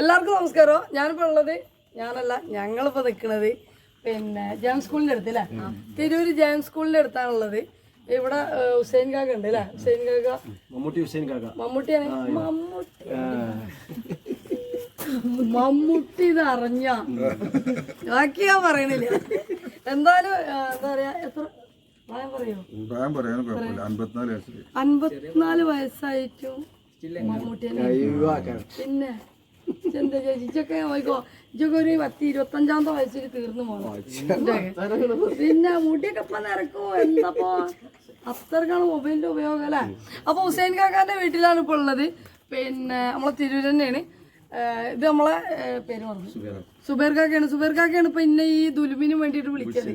എല്ലാവർക്കും നമസ്കാരം. ഞാനിപ്പോൾ ഉള്ളത് ഞാനല്ല ഞങ്ങളിപ്പോൾ നിൽക്കുന്നത് പിന്നെ ജാം സ്കൂളിന്റെ അടുത്ത് അല്ലേ തിരൂര് ജാം സ്കൂളിന്റെ അടുത്താണുള്ളത്. ഇവിടെ ഹുസൈൻ കാക്ക ഉണ്ട് അല്ലേ ഹുസൈൻ കാക്ക. മമ്മൂട്ടി ഹുസൈൻ കാക്ക. മമ്മൂട്ടിയാണ് മമ്മൂട്ടി. മമ്മൂട്ടി ഇത് അറിഞ്ഞ. ബാക്കി ഞാൻ പറയണില്ല. എന്തായാലും എന്താ പറയാ എത്ര? പ്രായം പറയോ? പ്രായം പറയാനും കുഴപ്പമില്ല. അൻപത്തിനാല് വയസ്സ് അൻപത്തിനാല് വയസ്സായിട്ടും മമ്മൂട്ടിയെ പിന്നെ എന്താ ചേച്ചി ഇച്ചൊക്കെ നോക്കോ ഇച്ചൊക്കെ ഒരു പത്ത് ഇരുപത്തഞ്ചാമത്തെ വയസ്സിൽ തീർന്നു പോകണം പിന്നെ മുടിയൊക്കെ ഇപ്പൊ നിരക്കോ. എന്തപ്പോ? അത്രക്കാണ് മൊബൈലിന്റെ ഉപയോഗം അല്ലേ? അപ്പൊ ഹുസൈൻ കാക്കാന്റെ വീട്ടിലാണ് ഇപ്പൊ ഉള്ളത്. പിന്നെ നമ്മളെ തിരൂർ തന്നെയാണ്. ഇത് നമ്മളെ പേര് പറഞ്ഞു സുബേർ കാക്കയാണ്. സുബേർ കാക്കയാണ് ഇപ്പൊ ഇന്നെ ഈ ദുലുമിന് വേണ്ടിയിട്ട് വിളിച്ചത്.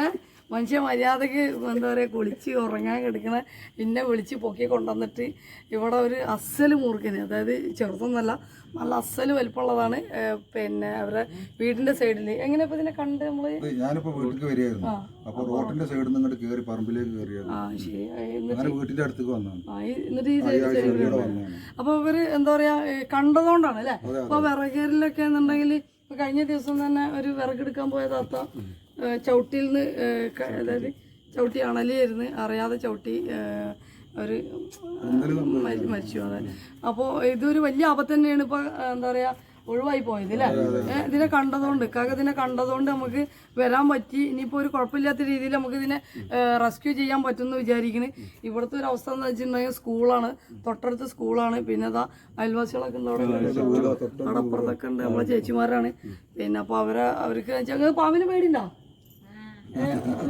ഏഹ് മനുഷ്യ മര്യാദയ്ക്ക് എന്താ പറയുക കുളിച്ച് ഉറങ്ങാൻ കിടക്കണ പിന്നെ വിളിച്ച് പൊക്കി കൊണ്ടുവന്നിട്ട് ഇവിടെ ഒരു അസൽ മുറുക്കിന് അതായത് ചെറുതൊന്നല്ല നല്ല അസ്സൽ വലിപ്പമുള്ളതാണ് പിന്നെ അവരുടെ വീടിന്റെ സൈഡിൽ എങ്ങനെ ഇപ്പൊ ഇതിനെ കണ്ട് നമ്മൾ? ഞാനിപ്പോ വീട്ടിലേക്ക് വരികയായിരുന്നു. അപ്പൊ റോട്ടിന്റെ സൈഡിൽ നിന്ന് ഇങ്ങോട്ട് കയറി പറമ്പിലേക്ക് കയറിയായിരുന്നു വീട്ടിന്റെ അടുത്തേക്ക് വന്നാണ് എന്നിട്ട് ഈ സൈഡ് സൈഡിൽ അപ്പൊ ഇവർ എന്താ പറയാ കണ്ടതുകൊണ്ടാണ് അല്ലെ? അപ്പൊ വിറകേരിലൊക്കെ എന്നുണ്ടെങ്കിൽ ഇപ്പൊ കഴിഞ്ഞ ദിവസം തന്നെ ഒരു വിറകെടുക്കാൻ പോയ താത്ത ചവിട്ടിയിൽ നിന്ന് അതായത് ചവിട്ടി അണലിയായിരുന്നു. അറിയാതെ ചവിട്ടി ഒരു മരി- മരിച്ചു. അതെ. അപ്പോൾ ഇതൊരു വലിയ ആപത്ത് തന്നെയാണ് ഇപ്പൊ എന്താ പറയാ ഒഴിവായി പോയത് അല്ലേ ഇതിനെ കണ്ടതുകൊണ്ട് കാക്ക ഇതിനെ കണ്ടതുകൊണ്ട് നമുക്ക് വരാൻ പറ്റി. ഇനിയിപ്പോൾ ഒരു കുഴപ്പമില്ലാത്ത രീതിയിൽ നമുക്ക് ഇതിനെ റെസ്ക്യൂ ചെയ്യാൻ പറ്റുമെന്ന് വിചാരിക്കണ് ഇവിടുത്തെ ഒരു അവസ്ഥ എന്ന് വെച്ചിട്ടുണ്ടെങ്കിൽ സ്കൂളാണ്. തൊട്ടടുത്ത സ്കൂളാണ്. പിന്നെ അതാ അയൽവാസികളൊക്കെ ഉണ്ട് അവിടെ. അവിടെ അപ്പുറത്തൊക്കെ ഉണ്ട്. നമ്മളെ ചേച്ചിമാരാണ്. പിന്നെ അപ്പോൾ അവരെ അവർക്ക് പാമ്പിന് പേടിണ്ടോ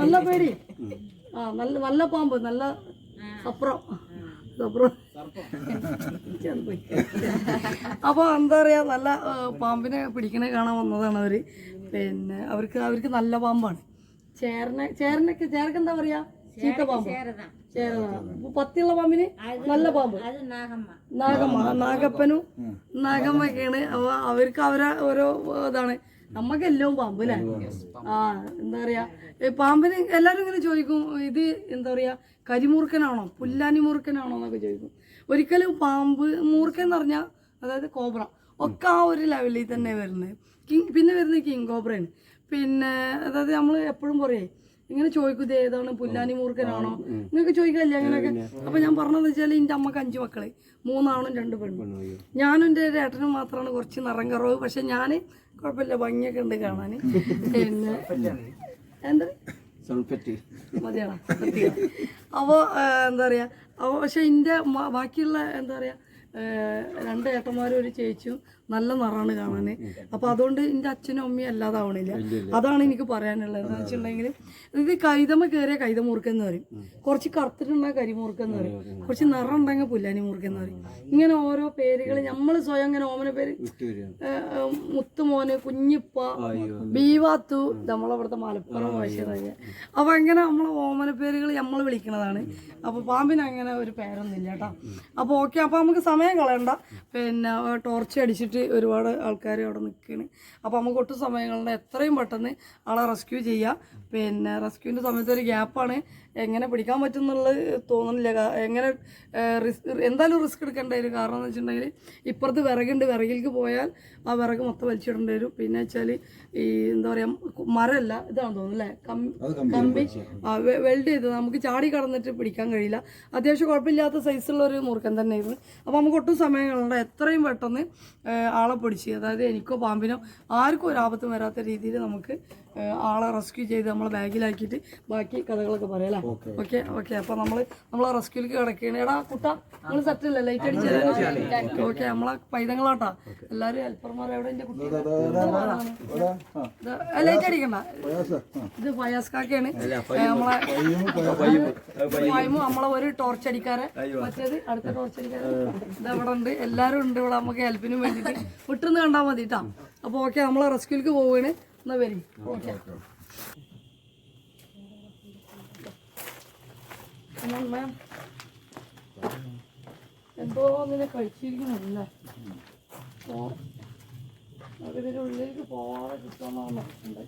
നല്ല പേടി ആ നല്ല നല്ല പാമ്പ് നല്ല സപ്രം. സപ്രം. അപ്പോൾ എന്താ പറയാ നല്ല പാമ്പിനെ പിടിക്കണ കാണാൻ വന്നതാണ് അവർ. പിന്നെ അവർക്ക് അവർക്ക് നല്ല പാമ്പാണ്. ചേരനെ ചേരനൊക്കെ ചേർക്ക് എന്താ പറയാ? ചീത്ത പാമ്പ്. പത്തിയുള്ള പാമ്പിന് നല്ല പാമ്പ്. നാഗമ്മ. നാഗപ്പനും നാഗമ്മയൊക്കെയാണ്. അപ്പൊ അവർക്ക് അവരെ ഓരോ ഇതാണ്. നമ്മക്ക് എല്ലാം പാമ്പ് ആ എന്താ പറയാ പാമ്പിന് എല്ലാരും ഇങ്ങനെ ചോദിക്കും ഇത് എന്താ പറയാ കരിമൂർക്കനാണോ പുല്ലാനി മൂർക്കനാണോ എന്നൊക്കെ ചോദിക്കും. ഒരിക്കലും പാമ്പ് മൂർക്കൻ എന്ന് പറഞ്ഞാൽ അതായത് കോബ്ര ഒക്കെ ആ ഒരു ലെവലിൽ തന്നെ വരുന്നത് കിങ് പിന്നെ വരുന്നത് കിങ് കോബ്രയാണ്. പിന്നെ അതായത് നമ്മൾ എപ്പോഴും പറയേ ഇങ്ങനെ ചോദിക്കും ഇത് ഏതാണ് പുല്ലാനി മൂർഖനാണോ? നിങ്ങൾക്ക് ചോദിക്കല്ലേ അങ്ങനെയൊക്കെ? അപ്പൊ ഞാൻ പറഞ്ഞതെന്ന് വെച്ചാൽ എന്റെ അമ്മയ്ക്ക് അഞ്ചു മക്കൾ മൂന്നാണും രണ്ട് പെണ്ണും. ഞാനും എന്റെ ഏട്ടനും മാത്രമാണ് കുറച്ച് നിറം കുറവ്. പക്ഷെ ഞാൻ കുഴപ്പമില്ല ഭംഗിയൊക്കെ ഉണ്ട് കാണാൻ പിന്നെ എന്താ? അപ്പോൾ എന്താ പറയുക അപ്പോൾ പക്ഷെ എന്റെ ബാക്കിയുള്ള എന്താ പറയുക രണ്ട് ഏട്ടന്മാരും ഒരു ചേച്ചിയും നല്ല നിറാണ് കാണാൻ അപ്പോൾ അതുകൊണ്ട് എന്റെ അച്ഛനും അമ്മയും അല്ലാതാവണില്ല അതാണ് എനിക്ക് പറയാനുള്ളത്. എന്ന് വെച്ചിട്ടുണ്ടെങ്കിൽ ഇത് കൈതമ്മ കയറിയ കൈതമുറുക്കെന്ന് പറയും. കുറച്ച് കറുത്തിട്ടുണ്ടെങ്കിൽ കരിമുറുക്കെന്ന് പറയും. കുറച്ച് നിറം ഉണ്ടെങ്കിൽ പുല്ലാനി മുറുക്കെന്ന് പറയും. ഇങ്ങനെ ഓരോ പേരുകൾ നമ്മൾ സ്വയം ഇങ്ങനെ ഓമന പേര് മുത്തുമോന് കുഞ്ഞിപ്പ ബീവാത്തു നമ്മളവിടുത്തെ മലപ്പുറം ഭാഷ അപ്പൊ അങ്ങനെ നമ്മളെ ഓമന പേരുകൾ നമ്മൾ വിളിക്കുന്നതാണ് അപ്പൊ പാമ്പിന് അങ്ങനെ ഒരു പേരൊന്നുമില്ല കേട്ടോ. അപ്പൊ ഓക്കെ അപ്പൊ നമുക്ക് സമയം കളയണ്ട. പിന്നെ ടോർച്ച് അടിച്ചിട്ട് ഒരുപാട് ആൾക്കാർ അവിടെ നിൽക്കുകയാണ് അപ്പോൾ നമുക്ക് ഒട്ടും സമയം എത്രയും പെട്ടെന്ന് ആളെ റെസ്ക്യൂ ചെയ്യാം. പിന്നെ റെസ്ക്യൂവിന്റെ സമയത്ത് ഒരു ഗ്യാപ്പാണ് എങ്ങനെ പിടിക്കാൻ പറ്റും എന്നുള്ളത് തോന്നുന്നില്ല എങ്ങനെ റിസ്ക് എന്തായാലും റിസ്ക് എടുക്കേണ്ടി വരും. കാരണം എന്ന് വെച്ചിട്ടുണ്ടെങ്കിൽ ഇപ്പുറത്ത് വിറകുണ്ട്. വിറകിലേക്ക് പോയാൽ ആ വിറക് മൊത്തം വലിച്ചിടേണ്ടി വരും. പിന്നെ വെച്ചാൽ ഈ എന്താ പറയുക മരമല്ല ഇതാണ് തോന്നുന്നു അല്ലേ? കമ്പി ആ വെൽഡ് ചെയ്ത് നമുക്ക് ചാടി കടന്നിട്ട് പിടിക്കാൻ കഴിയില്ല. അത്യാവശ്യം കുഴപ്പമില്ലാത്ത സൈസുള്ള ഒരു മുറുക്കൻ തന്നെയായിരുന്നു. അപ്പോൾ നമുക്ക് ഒട്ടും സമയം കളണ്ട എത്രയും പെട്ടെന്ന് ആളെ പൊടിച്ച് അതായത് എനിക്കോ പാമ്പിനോ ആർക്കും ഒരു ആപത്തും വരാത്ത രീതിയിൽ നമുക്ക് ആളെ റെസ്ക്യൂ ചെയ്ത് നമ്മൾ ബാഗിലാക്കിയിട്ട് ബാക്കി കഥകളൊക്കെ പറയാം അല്ലേ? ഓക്കെ. ഓക്കെ അപ്പോൾ നമ്മൾ നമ്മളെ റെസ്ക്യൂലേക്ക് കിടക്കുകയാണ് എടാ കുട്ട നിങ്ങൾ സെറ്റ് അല്ലേ? ലൈറ്റ് അടിച്ചു ഓക്കെ നമ്മളെ പൈതങ്ങളാട്ടാ. എല്ലാവരും ഹെൽപ്പർമാർ എവിടെ എന്റെ കുട്ടി? ലൈറ്റ് അടിക്കണ്ട. ഇത് ഫയാസ് കാക്കയാണ്. ഏ, നമ്മളെ നമ്മളെ ഒരു ടോർച്ച് അടിക്കാരെ. മറ്റേത് അടുത്ത ടോർച്ച് അടിക്കാരെ. ഇത് അവിടെ ഉണ്ട് എല്ലാരും ഉണ്ട് ഇവിടെ. നമുക്ക് ഹെൽപ്പിനും വേണ്ടിട്ട് വിട്ടുന്ന് കണ്ടാൽ മതി കേട്ടോ അപ്പൊ ഓക്കെ നമ്മളെ റെസ്ക്യൂലേക്ക് പോവുകയാണ് എന്നാ വരും. എന്തോ കഴിച്ചിരിക്കുന്നില്ല ഓ നമുക്ക് ഉള്ളിലേക്ക് പോകാതെ നോക്കുന്നത്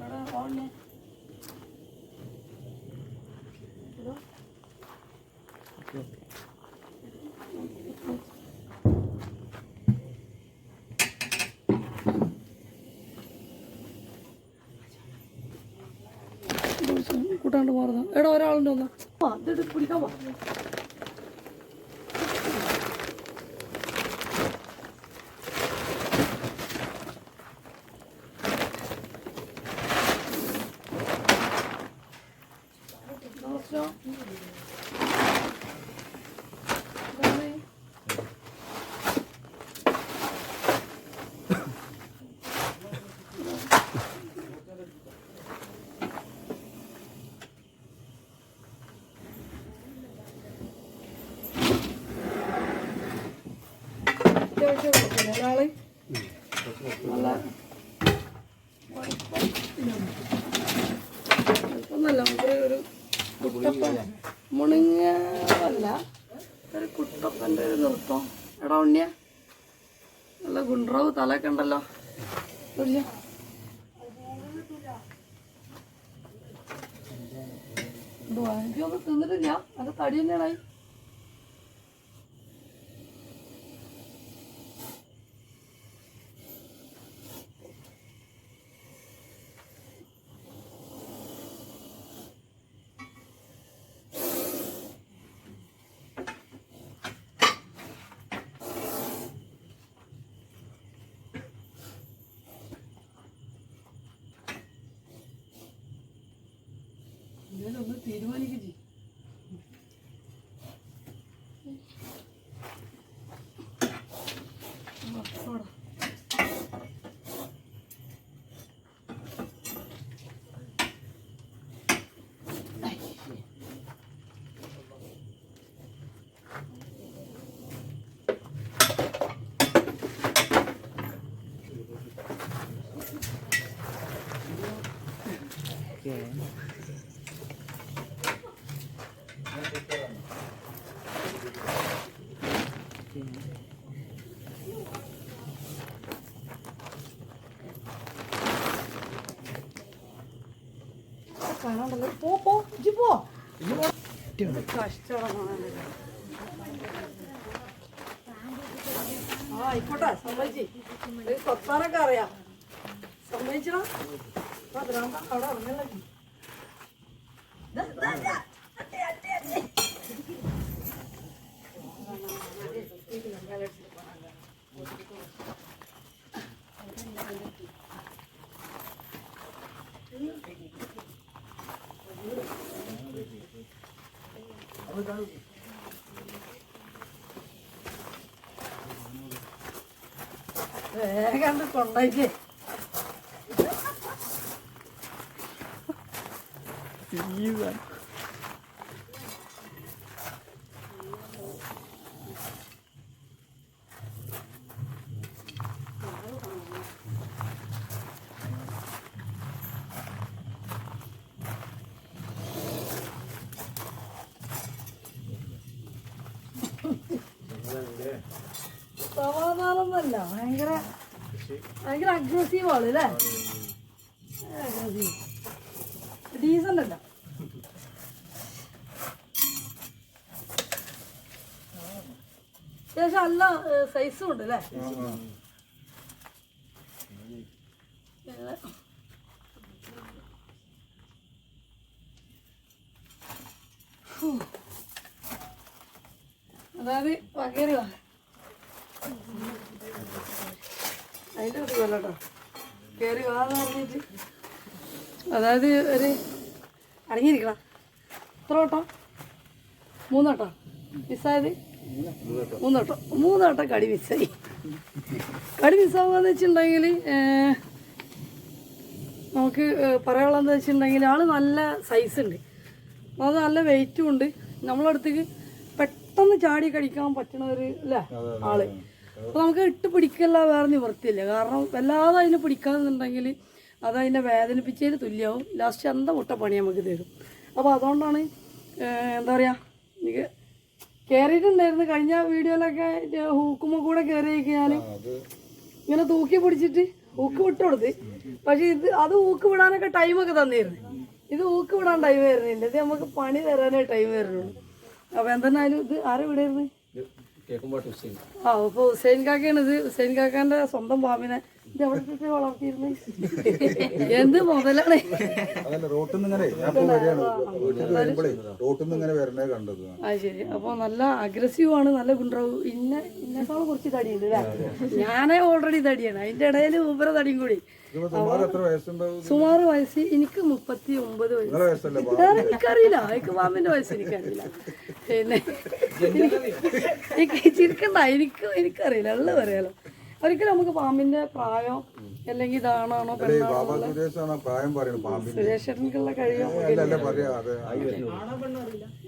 എടാ, ഓണേ. എടാ. കൂട്ടാണ്ട് മാറുന്നു എടാ ഒരാളുണ്ട് പിടിക്കാൻ പോ നമസ്കാരം ഇതാണ് അത്യാവശ്യം കുഴപ്പമില്ല. ഒരാൾ നല്ല ഒരു ഒരു കുട്ടപ്പന്റെ ഒരു നൃത്തം. എടാ ഉണ്ണിയ. നല്ല ഗുണ്ടറാവ് തലയൊക്കെ ഉണ്ടല്ലോ. തിന്നിട്ടില്ല. അത് തടി തന്നെയാണായി എന്തായാലും ഒന്ന് തീരുമാനിക്കും കാണാണ്ടല്ലോ പോ പോ. ഇജ്ജ് പോ ആ ആയിക്കോട്ടെ സമ്മതിച്ച്. കൊത്താനൊക്കെ അറിയാം. ഭ്രാന്ത അവിടെ ഇറങ്ങല്ലേ. വേഗം കൊണ്ടായിക്കേ സമാധാനമൊന്നുമല്ല ഭയങ്കര ഭയങ്കര അഗ്രസീവ് ആൾ അല്ലേ? അഗ്രസീവ് ഡീസന്റ് അല്ല. അത്യാവശ്യം നല്ല സൈസും ഉണ്ട് അല്ലേ? അതായത് വകേറി വാ അതിന്റെ ഒരു കൊല്ലട്ടോ കയറി വാന്ന് പറഞ്ഞിട്ട് അതായത് ഒരു അടങ്ങിയിരിക്കണം. എത്ര വട്ടം? മൂന്നോട്ടോ? മിസ്സായത്? മൂന്നോട്ടോ. മൂന്നോട്ടം കടി മിസ്സായി. കടി മിസ്സാവുകയെന്ന് വെച്ചിട്ടുണ്ടെങ്കിൽ നമുക്ക് പറയാനുള്ളതെന്ന് വെച്ചിട്ടുണ്ടെങ്കിൽ ആൾ നല്ല സൈസ് ഉണ്ട്. അത് നല്ല വെയിറ്റും ഉണ്ട്. നമ്മളടുത്തേക്ക് പെട്ടെന്ന് ചാടി കടിക്കാൻ പറ്റണ ഒരു അല്ലേ ആൾ. അപ്പോൾ നമുക്ക് ഇട്ട് പിടിക്കല്ല വേറെ നിവൃത്തിയില്ല. കാരണം വല്ലാതെ അതിനെ പിടിക്കാന്നുണ്ടെങ്കിൽ അത് അതിനെ വേദനിപ്പിച്ചതിന് തുല്യമാവും ലാസ്റ്റ് അന്ത മുട്ട പണി നമുക്ക് തരും. അപ്പോൾ അതുകൊണ്ടാണ് എന്താ പറയുക എനിക്ക് കയറിയിട്ടുണ്ടായിരുന്നു കഴിഞ്ഞ വീഡിയോയിലൊക്കെ ഹൂക്കുമ്പോൾ കൂടെ കയറി ഞാൻ ഇങ്ങനെ തൂക്കി പിടിച്ചിട്ട് ഊക്ക് വിട്ടു കൊടുത്ത്. പക്ഷെ ഇത് അത് ഊക്ക് വിടാനൊക്കെ ടൈമൊക്കെ തന്നിരുന്നു. ഇത് ഊക്ക് വിടാൻ ടൈം വരുന്നില്ല. ഇത് നമുക്ക് പണി തരാനേ ടൈം വരുന്നുള്ളൂ. അപ്പോൾ എന്തായാലും ഇത് ആരെ വിടായിരുന്നു കേൾക്കുമ്പോൾ ഹുസൈൻ ആ അപ്പോൾ ഹുസൈൻ കാക്കയാണ് ഇത് ഹുസൈൻ കാക്കാന്റെ സ്വന്തം പാമ്പിനെ ഇത് എവിടെ ഇട്ടിട്ട് വളർത്തിയിരുന്നു? എന്ത് മുതലാണ്? അതല്ല റോട്ടിൽ നിന്ന് ഇങ്ങനെ ഞാൻ ഇപ്പൊ വരികയാണ്. വീട്ടിൽ വരുമ്പോഴേ റോട്ടിൽ നിന്ന് ഇങ്ങനെ വരണേ കണ്ടത് ആ ശരി. അപ്പോൾ നല്ല അഗ്രസീവ് ആണ് നല്ല ഗുണ്ടാവും ഇന്ന ഇന്നേക്കാളും കുറച്ച് തടിയുണ്ട് അല്ലേ? ഞാനേ ഓൾറെഡി തടിയാണ്. അതിന്റെ ഇടയിൽ ഉപര തടിയും കൂടി. ഇതിപ്പോ സുമാർ എത്ര വയസ്സുണ്ടാവും? സുമാറ് വയസ്സ് എനിക്ക് മുപ്പത്തി ഒമ്പത് വയസ്സ്. നിങ്ങളെ വയസ്സല്ലേ പാ- എനിക്കറിയില്ല. എനിക്ക് മാമിന്റെ വയസ്സ് എനിക്കറിയില്ല. പിന്നെ എനിക്ക് ചിരിക്കണ്ട. എനിക്ക് എനിക്കറിയില്ല. ഉള്ളത് പറയാലോ ഒരിക്കലും നമുക്ക് പാമ്പിന്റെ പ്രായോ അല്ലെങ്കിൽ ഇതാണോ പ്രായം പറയുന്നത് കഴിയോ അല്ല അല്ല പറയാ അതെ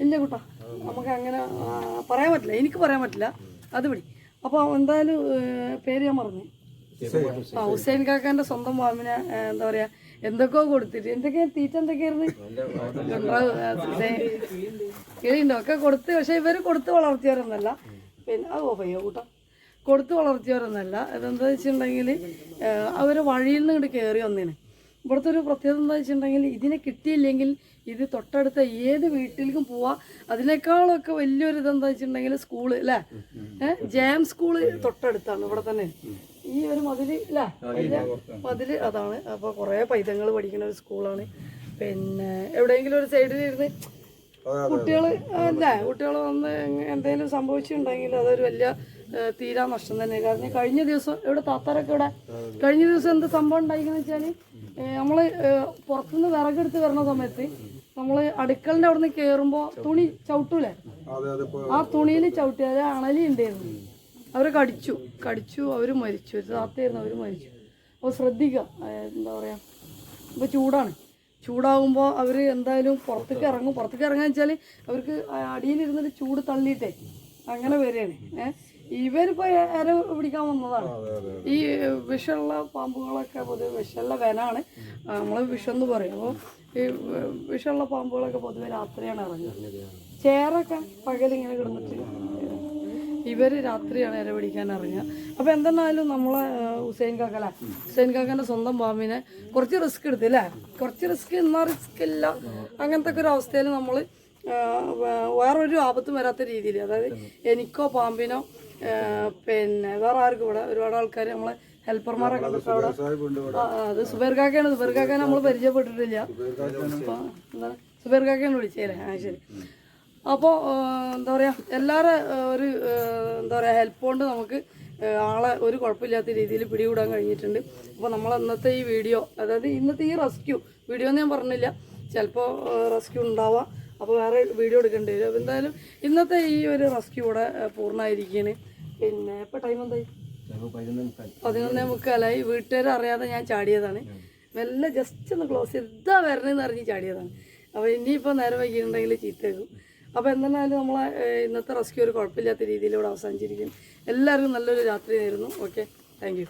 ഇല്ല കൂട്ടാ നമുക്ക് അങ്ങനെ പറയാൻ പറ്റില്ല എനിക്ക് പറയാൻ പറ്റില്ല. അത് പിടി അപ്പോൾ എന്തായാലും പേര് ഞാൻ പറഞ്ഞു ആ ഹുസൈൻ കാക്കാന്റെ സ്വന്തം പാമ്പിനെ എന്താ പറയാ എന്തൊക്കെയോ കൊടുത്തിട്ട് എന്തൊക്കെയാ തീറ്റ എന്തൊക്കെയായിരുന്നു? കിളിയുണ്ടോ? ഒക്കെ കൊടുത്ത് പക്ഷെ ഇവർ കൊടുത്ത് വളർത്തിയവരൊന്നല്ല. പിന്നെ ഓ പയ്യോ കൂട്ടാ? കൊടുത്ത് വളർത്തിയവരൊന്നല്ല. ഇതെന്താ വെച്ചിട്ടുണ്ടെങ്കിൽ അവർ വഴിയിൽ നിന്ന് ഇങ്ങോട്ട് കയറി വന്നേനെ. ഇവിടുത്തെ ഒരു പ്രത്യേകത എന്താ വെച്ചിട്ടുണ്ടെങ്കിൽ ഇതിനെ കിട്ടിയില്ലെങ്കിൽ ഇത് തൊട്ടടുത്ത ഏത് വീട്ടിലേക്കും പോവാ. അതിനേക്കാളൊക്കെ വലിയൊരു ഇതെന്താ വെച്ചിട്ടുണ്ടെങ്കിൽ സ്കൂൾ അല്ലേ ജയം സ്കൂൾ തൊട്ടടുത്താണ് ഇവിടെ തന്നെ. ഈ ഒരു മതിൽ അല്ലേ മതിൽ അതാണ്. അപ്പോൾ കുറേ പൈതങ്ങൾ പഠിക്കുന്ന ഒരു സ്കൂളാണ്. പിന്നെ എവിടെയെങ്കിലും ഒരു സൈഡിൽ ഇരുന്ന് കുട്ടികൾ അല്ലേ കുട്ടികൾ വന്ന് എന്തെങ്കിലും സംഭവിച്ചിട്ടുണ്ടെങ്കിൽ അതൊരു വലിയ തീരാ നഷ്ടം തന്നെ. കാരണം കഴിഞ്ഞ ദിവസം ഇവിടെ താത്താരൊക്കെ ഇവിടെ കഴിഞ്ഞ ദിവസം എന്ത് സംഭവം ഉണ്ടായിന്ന് വെച്ചാൽ നമ്മൾ പുറത്തുനിന്ന് വിറകെടുത്ത് വരുന്ന സമയത്ത് നമ്മൾ അടുക്കളന്റെ അവിടെ നിന്ന് കയറുമ്പോൾ തുണി ചവിട്ടൂലേ? ആ തുണിയിൽ ചവിട്ടി അതായത് അണലി ഉണ്ടായിരുന്നു. അവർ കടിച്ചു കടിച്ചു അവർ മരിച്ചു. ഒരു താത്തയായിരുന്നു അവർ മരിച്ചു. അപ്പോൾ ശ്രദ്ധിക്കുക എന്താ പറയുക ഇപ്പോൾ ചൂടാണ്. ചൂടാകുമ്പോൾ അവർ എന്തായാലും പുറത്തേക്ക് ഇറങ്ങും. പുറത്തേക്ക് ഇറങ്ങാന്ന് വെച്ചാൽ അവർക്ക് അടിയിലിരുന്നിട്ട് ചൂട് തള്ളിയിട്ടേ. അങ്ങനെ വരികയാണ് ഏഹ് ഇവരിപ്പോൾ ഇര പിടിക്കാൻ വന്നതാണ്. ഈ വിഷമുള്ള പാമ്പുകളൊക്കെ പൊതുവെ വിഷമുള്ള വനാണ്. നമ്മൾ വിഷം എന്ന് പറയും. അപ്പോൾ ഈ വിഷമുള്ള പാമ്പുകളൊക്കെ പൊതുവെ രാത്രിയാണ് ഇറങ്ങുന്നത് ചേറൊക്കെ പകലിങ്ങനെ കിടന്നിട്ട് ഇവർ രാത്രിയാണ് ഇര പിടിക്കാൻ ഇറങ്ങുക. അപ്പോൾ എന്തെന്നാലും നമ്മളെ ഹുസൈൻ കാക്കല ഹുസൈൻ കാക്കന്റെ സ്വന്തം പാമ്പിനെ കുറച്ച് റിസ്ക് എടുത്ത് അല്ലേ കുറച്ച് റിസ്ക് എന്നാൽ റിസ്ക് ഇല്ല. അങ്ങനത്തെ ഒക്കെ ഒരു അവസ്ഥയിൽ നമ്മൾ വേറൊരു ആപത്തും വരാത്ത രീതിയിൽ അതായത് എനിക്കോ പാമ്പിനോ പിന്നെ വേറെ ആർക്കും ഇവിടെ ഒരുപാട് ആൾക്കാർ നമ്മളെ ഹെൽപ്പർമാരൊക്കെ അത് സുബൈർ കാക്കയാണ്. സുബൈർ കാക്കനെ നമ്മൾ പരിചയപ്പെട്ടിട്ടില്ല. സുബൈർ കാക്കയാണ് വിളിച്ചേരെ. ആ ശരി. അപ്പോൾ എന്താ പറയുക എല്ലാവരും ഒരു എന്താ പറയുക ഹെൽപ്പ് കൊണ്ട് നമുക്ക് ആളെ ഒരു കുഴപ്പമില്ലാത്ത രീതിയിൽ പിടികൂടാൻ കഴിഞ്ഞിട്ടുണ്ട്. അപ്പോൾ നമ്മൾ ഇന്നത്തെ ഈ വീഡിയോ അതായത് ഇന്നത്തെ ഈ റെസ്ക്യൂ വീഡിയോ എന്ന് ഞാൻ പറഞ്ഞില്ല. ചിലപ്പോൾ റെസ്ക്യൂ ഉണ്ടാവാം. അപ്പോൾ വേറെ വീഡിയോ എടുക്കേണ്ടി വരും. എന്തായാലും ഇന്നത്തെ ഈ ഒരു റെസ്ക്യൂ ഇവിടെ പൂർണമായിരിക്കുകയാണ് പിന്നെ ഇപ്പൊ ടൈം എന്തായി? പതിനൊന്ന് മുക്കാലായി. വീട്ടുകാർ അറിയാതെ ഞാൻ ചാടിയതാണ്. മെല്ലെ ജസ്റ്റ് ഒന്ന് ക്ലോസ് ചെയ്ത് ഇതാ വരണെന്ന് അറിഞ്ഞ് ചാടിയതാണ്. അപ്പോൾ ഇനിയിപ്പോൾ നേരെ വൈകിട്ടുണ്ടെങ്കിൽ ചീത്തേക്കും. അപ്പോൾ എന്തായാലും നമ്മളെ ഇന്നത്തെ റെസ്ക്യൂ ഒരു കുഴപ്പമില്ലാത്ത രീതിയിലൂടെ അവസാനിച്ചിരിക്കും. എല്ലാവർക്കും നല്ലൊരു രാത്രി ആയിരുന്നു ഓക്കെ താങ്ക് യു